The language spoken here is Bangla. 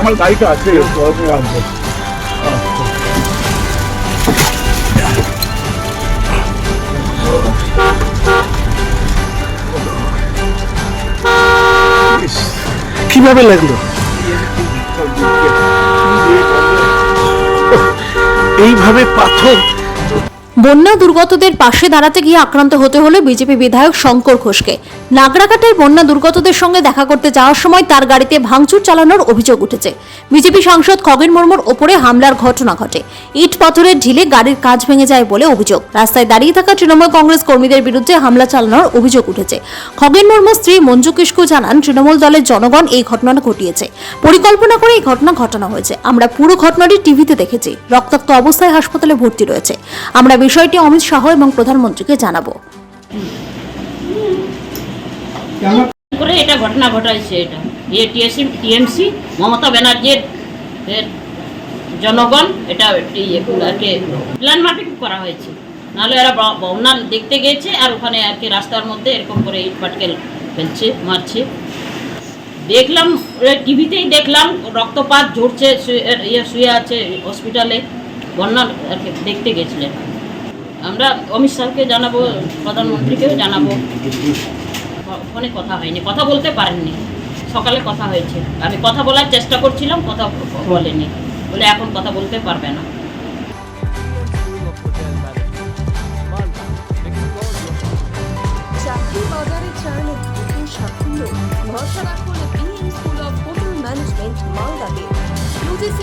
আমার গাড়িটা আছে ওকে আনব। কীভাবে লাগল? এইভাবে পাথর বন্যা দুর্গতদের পাশে দাঁড়াতে গিয়ে আক্রান্ত হতে হলো বিজেপি বিধায়ক শঙ্কর ঘোষকে। নাগরাকাটায় বন্যা দুর্গতদের সঙ্গে দেখা করতে যাওয়ার সময় তার গাড়িতে ভাঙচুর চালানোর অভিযোগ উঠেছে। বিজেপি সাংসদ খগেন মুর্মুর ওপরে হামলার ঘটনা ঘটে। ইট পাথরের ঢিলে গাড়ির কাজ ভেঙে যায় বলে অভিযোগ। রাস্তায় দাঁড়িয়ে থাকা তৃণমূল কংগ্রেস কর্মীদের বিরুদ্ধে হামলা চালানোর অভিযোগ উঠেছে। খগেন মুর্মুর স্ত্রী মঞ্জু কিস্কু জানান, তৃণমূল দলের জনগণ এই ঘটনাটা ঘটিয়েছে। পরিকল্পনা করে এই ঘটনা ঘটানো হয়েছে। আমরা পুরো ঘটনাটি টিভিতে দেখেছি। রক্তাক্ত অবস্থায় হাসপাতালে ভর্তি রয়েছে। আমরা বিষয়টি অমিত শাহ এবং প্রধানমন্ত্রীকে জানাব। করে এটা ঘটনা ঘটাইছে এটা। এ টিএসি, টিএমসি, মমতা ব্যানার্জির জনগণ, এটা প্ল্যান মাফিক করা হয়েছে। নাহলে এরা ব- দেখতে গিয়েছে আর ওখানে আর কি রাস্তার মধ্যে এরকম করে ইট পাটকেল ফেলছে, মারছে। দেখলাম টিভিতেই দেখলাম, রক্তপাত ঝরছে ইয়ে শুয়ে আছে হসপিটালে বন্যা আর কি দেখতে গেছিলেন। আমরা অমিত শাহকে জানাব, প্রধানমন্ত্রীকেও জানাব। ফোনে কথা হয়নি, কথা বলতে পারেননি। সকালে কথা হয়েছে। আমি কথা বলার চেষ্টা করছিলাম, কথা বলেনি। বলে এখন কথা বলতে পারবে না। ভরসা রাখুন স্কুল অফ হোটেল ম্যানেজমেন্ট মালদাতে। ইউজিসি